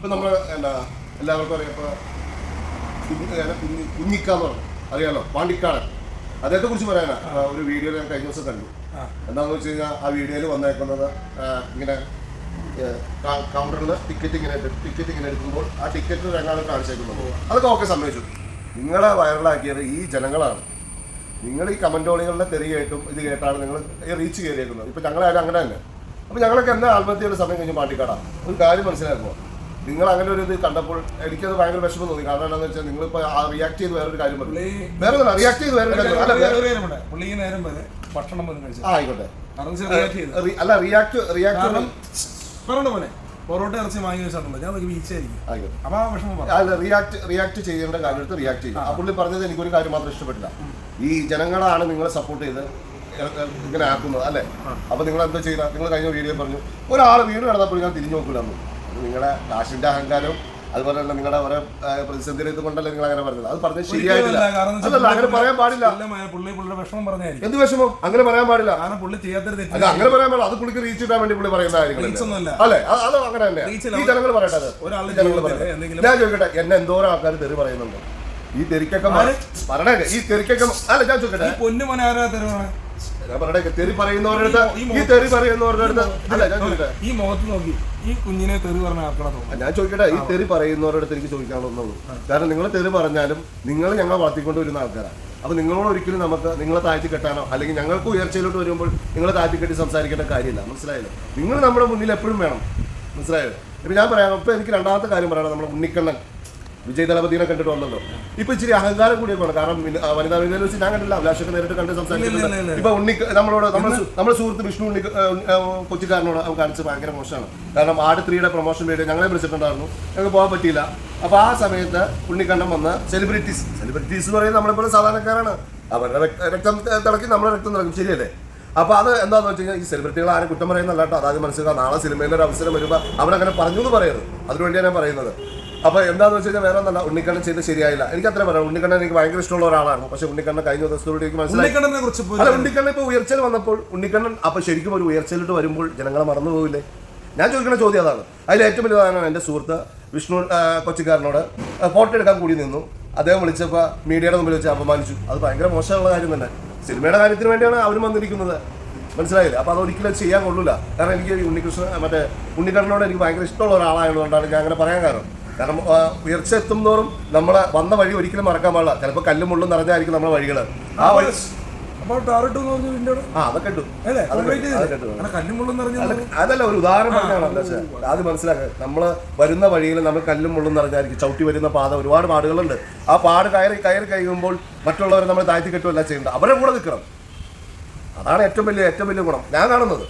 ഇപ്പൊ നമ്മൾ എന്താ എല്ലാവർക്കും അറിയാം. ഇപ്പൊ കുഞ്ഞി- ഏതാ കുഞ്ഞി- കുഞ്ഞിക്കാന്ന് പറഞ്ഞു. അറിയാലോ? പാണ്ടിക്കാടൻ. അദ്ദേഹത്തെ കുറിച്ച് പറയാനാ. ഒരു വീഡിയോ ഞാൻ കഴിഞ്ഞ ദിവസം കണ്ടു. എന്താണെന്ന് വെച്ച് കഴിഞ്ഞാൽ ആ വീഡിയോയിൽ വന്നേക്കുന്നത് ഇങ്ങനെ കൗണ്ടറിൽ ടിക്കറ്റ് ഇങ്ങനെ ടിക്കറ്റ് ഇങ്ങനെ എടുക്കുമ്പോൾ ആ ടിക്കറ്റ് രണ്ടാളും കാണിച്ചേക്കുന്നത് അതൊക്കെ ഓക്കെ സമ്മതിച്ചു. നിങ്ങളെ വൈറലാക്കിയത് ഈ ജനങ്ങളാണ്. നിങ്ങൾ ഈ കമന്റോളികളുടെ തെറി കേട്ടും ഇത് കേട്ടാണ് നിങ്ങൾ റീച്ച് കയറിയേക്കുന്നത്. ഇപ്പൊ ഞങ്ങളായാലും അങ്ങനെ തന്നെ. അപ്പൊ ഞങ്ങളൊക്കെ എന്താ ആത്മഹത്യയുടെ സമയം കഴിഞ്ഞ് പാണ്ടിക്കാടാ? ഒരു കാര്യം മനസ്സിലാക്കുമോ നിങ്ങൾ അങ്ങനെ ഒരു ഇത് കണ്ടപ്പോൾ എനിക്കത് ഭയങ്കര വിഷമം തോന്നി. കാരണം എന്താണെന്ന് വെച്ചാൽ നിങ്ങളിപ്പോ റിയാക്ട് ചെയ്ത് വേറൊരു കാര്യം പറഞ്ഞു വേറെ ഒന്നുമില്ല റിയാക്ട് ചെയ്ത് വേറെ കാര്യം അല്ല വേറെ- പുള്ളി ഈ നേരം വരെ ഭക്ഷണം പോലും കഴിച്ചു ആയിക്കോട്ടെ. അല്ല റിയാക്ട് റിയാക്ട് പറഞ്ഞ പോലെ പൊറോട്ട ഇറച്ചി വാങ്ങി വെച്ചിട്ടുണ്ട് ഞാൻ വീച്ചായിരിക്കും അപ്പൊ ആ വിഷമം അല്ല റിയാക്ട് റിയാക്ട് ചെയ്യേണ്ട കാര്യത്തിൽ റിയാക്ട് ചെയ്യും. ആ. പുള്ളി പറഞ്ഞത് എനിക്കൊരു കാര്യം മാത്രം ഇഷ്ടപ്പെട്ടില്ല. ഈ ജനങ്ങളാണ് നിങ്ങളെ സപ്പോർട്ട് ചെയ്ത് ഇങ്ങനെ ആക്കുന്നത് അല്ലേ? അപ്പൊ നിങ്ങൾ എന്താ ചെയ്യുക നിങ്ങൾ കഴിഞ്ഞ വീഡിയോ പറഞ്ഞു ഒരാൾ വീട് കിടന്നപ്പോൾ ഞാൻ തിരിഞ്ഞു നോക്കില്ലെന്നു അത് നിങ്ങളുടെ കാശിന്റെ അഹങ്കാരം അതുപോലെ തന്നെ നിങ്ങളുടെ ഓരോ പ്രതിസന്ധി കൊണ്ടല്ലേ നിങ്ങൾ അങ്ങനെ പറഞ്ഞത്? അത് പറഞ്ഞത് ശരിയായിട്ടില്ല. എന്ന് അങ്ങനെ പറയാൻ പാടില്ല. പുള്ളി പുള്ളിയുടെ വിഷമം പറഞ്ഞായിരിക്കും. എന്ത് വിഷമം? അങ്ങനെ പറയാൻ പാടില്ല. കാരണം പുള്ളി ചെയ്യാത്തൊരു അല്ല അങ്ങനെ പറയാൻ പാടില്ല. അത് പുള്ളിക്ക് റീച്ച് കിട്ടാൻ വേണ്ടി പുള്ളി പറയുന്ന ഒന്നുമല്ല അല്ലേ. അത് അങ്ങനെ തന്നെ. ഈ. ജനങ്ങൾ പറയട്ടെ ഒരാളുടെ ജനങ്ങൾ പറയട്ടെ. ഞാൻ ചോദിക്കട്ടെ എന്നെ എന്തോരം ആൾക്കാർ തെറി പറയുന്നുണ്ട്? ഈ തെരിക്കൊക്കെ പറഞ്ഞേ പറയണേ ഈ തെരിക്കൊക്കെ അല്ല ഞാൻ ചോദിക്കട്ടെ. പൊന്നു മോനെ ആരാ തരുവാണ് ഞാൻ പറയട്ടെ തെറി പറയുന്നവരുടെ ഈ തെറി പറയുന്നവരുടെ അല്ല ഞാൻ ചോദിക്കട്ടെ. ഈ മുഖത്ത് നോക്കി ഈ കുഞ്ഞിനെ തെറി പറഞ്ഞ ഞാൻ ചോദിക്കട്ടെ ഈ തെറി പറയുന്നവരുടെ അടുത്ത് എനിക്ക് ചോദിക്കാനുള്ളൂ കാരണം നിങ്ങൾ തെറി പറഞ്ഞാലും നിങ്ങൾ ഞങ്ങൾ വളർത്തിക്കൊണ്ട് വരുന്ന ആൾക്കാരാണ് അപ്പൊ നിങ്ങളോട് ഒരിക്കലും നമുക്ക് നിങ്ങളെ താഴ്ത്തി കെട്ടാനോ അല്ലെങ്കിൽ ഞങ്ങൾക്ക് ഉയർച്ചയിലോട്ട് വരുമ്പോൾ നിങ്ങളെ താഴ്ത്തി കെട്ടി സംസാരിക്കേണ്ട കാര്യമില്ല. മനസ്സിലായല്ലോ? നിങ്ങൾ നമ്മുടെ മുന്നിൽ എപ്പോഴും വേണം. മനസ്സിലായോ? ഇപ്പൊ ഞാൻ പറയാം ഇപ്പൊ എനിക്ക് രണ്ടാമത്തെ കാര്യം പറയണം നമ്മുടെ ഉണ്ണിക്കണ്ണൻ. വിജയ് ദളപതിനെ കണ്ടിട്ട് വന്നല്ലോ. ഇപ്പൊ ഇച്ചിരി അഹങ്കാരം കൂടിയൊക്കെ ഉണ്ട് കാരണം വനിതാ വിനോദം വെച്ച് ഞാൻ കണ്ടില്ല അഭിലാഷൊക്കെ നേരിട്ട് കണ്ട് സംസാരിക്കുന്നുണ്ട് ഇപ്പൊ ഉണ്ണി നമ്മളോട് നമ്മുടെ സുഹൃത്ത് വിഷ്ണു ഉണ്ണി കൊച്ചിക്കാരനോട് അവൻ കാണിച്ചത് ഭയങ്കര മോശമാണ്. കാരണം ആട് ത്രീയുടെ പ്രൊമോഷൻ വേണ്ടി ഞങ്ങളെ വിളിച്ചിട്ടുണ്ടായിരുന്നു. ഞങ്ങൾക്ക് പോകാൻ പറ്റിയില്ല. അപ്പൊ ആ സമയത്ത് ഉണ്ണിക്കണ്ണം വന്ന സെലിബ്രിറ്റീസ് സെലിബ്രിറ്റീസ് എന്ന് പറയുന്നത് നമ്മളെപ്പോലെ സാധാരണക്കാരാണ്. അവരുടെ രക്തം തിളക്കി നമ്മുടെ രക്തം തിളക്കും. ശരിയല്ലേ? അപ്പൊ അത് എന്താന്ന് വെച്ച് കഴിഞ്ഞാൽ ഈ സെലിബ്രിറ്റികൾ ആരും കുറ്റം പറയുന്നല്ല കേട്ടോ അതായത് മനസ്സിലാക്കാം നാളെ സിനിമയിലൊരു അവസരം വരുമ്പോൾ അവരങ്ങനെ പറഞ്ഞു എന്ന് പറയുന്നത് അതിനുവേണ്ടിയാണ് ഞാൻ പറയുന്നത്. അപ്പൊ എന്താണെന്ന് വെച്ച് കഴിഞ്ഞാൽ വേറെ ഒന്നല്ല ഉണ്ണിക്കണ്ണൻ ചെയ്ത് ശരിയായില്ല. എനിക്ക് അത്ര പറയാം ഉണ്ണിക്കണ്ണൻ എനിക്ക് ഭയങ്കര ഇഷ്ടമുള്ള ഒരാളാണ് പക്ഷെ ഉണ്ണിക്കണ്ണൻ കഴിഞ്ഞ ദിവസത്തോടെ എനിക്ക് മനസ്സിലായി. അല്ല ഉണ്ണിക്കണ്ണൻ ഇപ്പൊ ഉയർച്ചയിൽ വന്നപ്പോൾ ഉണ്ണിക്കണ്ണൻ അപ്പോൾ ശരിക്കും ഒരു ഉയർച്ചയിലോട്ട് വരുമ്പോൾ ജനങ്ങളെ മറന്നു പോകില്ലേ ഞാൻ ചോദിക്കുന്ന ചോദ്യം അതാണ്. അതിൽ ഏറ്റവും വലിയ ഉദാഹരണം എന്റെ സുഹൃത്ത് വിഷ്ണു കൊച്ചിക്കാരനോട് ഫോട്ടോ എടുക്കാൻ കൂടി നിന്നു. അദ്ദേഹം വിളിച്ചപ്പോൾ മീഡിയയുടെ മുമ്പിൽ വെച്ച് അപമാനിച്ചു. അത് ഭയങ്കര മോശമുള്ള കാര്യം തന്നെ. സിനിമയുടെ കാര്യത്തിന് വേണ്ടിയാണ് അവരും വന്നിരിക്കുന്നത്. മനസ്സിലായില്ല? അപ്പോൾ അതൊരിക്കലും ചെയ്യാൻ കൊള്ളില്ല കാരണം എനിക്ക് ഉണ്ണികൃഷ്ണൻ മറ്റേ ഉണ്ണിക്കണ്ണനോട് എനിക്ക് ഭയങ്കര ഇഷ്ടമുള്ള ഒരാളായതുകൊണ്ടാണ് ഞാൻ അങ്ങനെ പറയാൻ കാരണം. കാരണം ഉയർച്ച എത്തും തോറും നമ്മളെ വന്ന വഴി ഒരിക്കലും മറക്കാൻ പാടില്ല. ചിലപ്പോൾ കല്ലും മുള്ളും നിറഞ്ഞായിരിക്കും നമ്മുടെ വഴികൾ ആ വഴി അതല്ല ഒരു ഉദാഹരണം അത് മനസ്സിലാക്കുക നമ്മൾ വരുന്ന വഴിയിൽ നമ്മൾ കല്ലും മുള്ളും നിറഞ്ഞായിരിക്കും. ചവിട്ടി വരുന്ന പാത ഒരുപാട് പാടുകളുണ്ട്. ആ പാട് കയറി കയറി കഴിയുമ്പോൾ മറ്റുള്ളവരെ നമ്മൾ താഴ്ത്തി കെട്ടുമല്ല ചെയ്യേണ്ടത്. അവരെ കൂടെ നിൽക്കണം. അതാണ് ഏറ്റവും വലിയ ഏറ്റവും വലിയ ഗുണം. ഞാൻ കാണുന്നത്.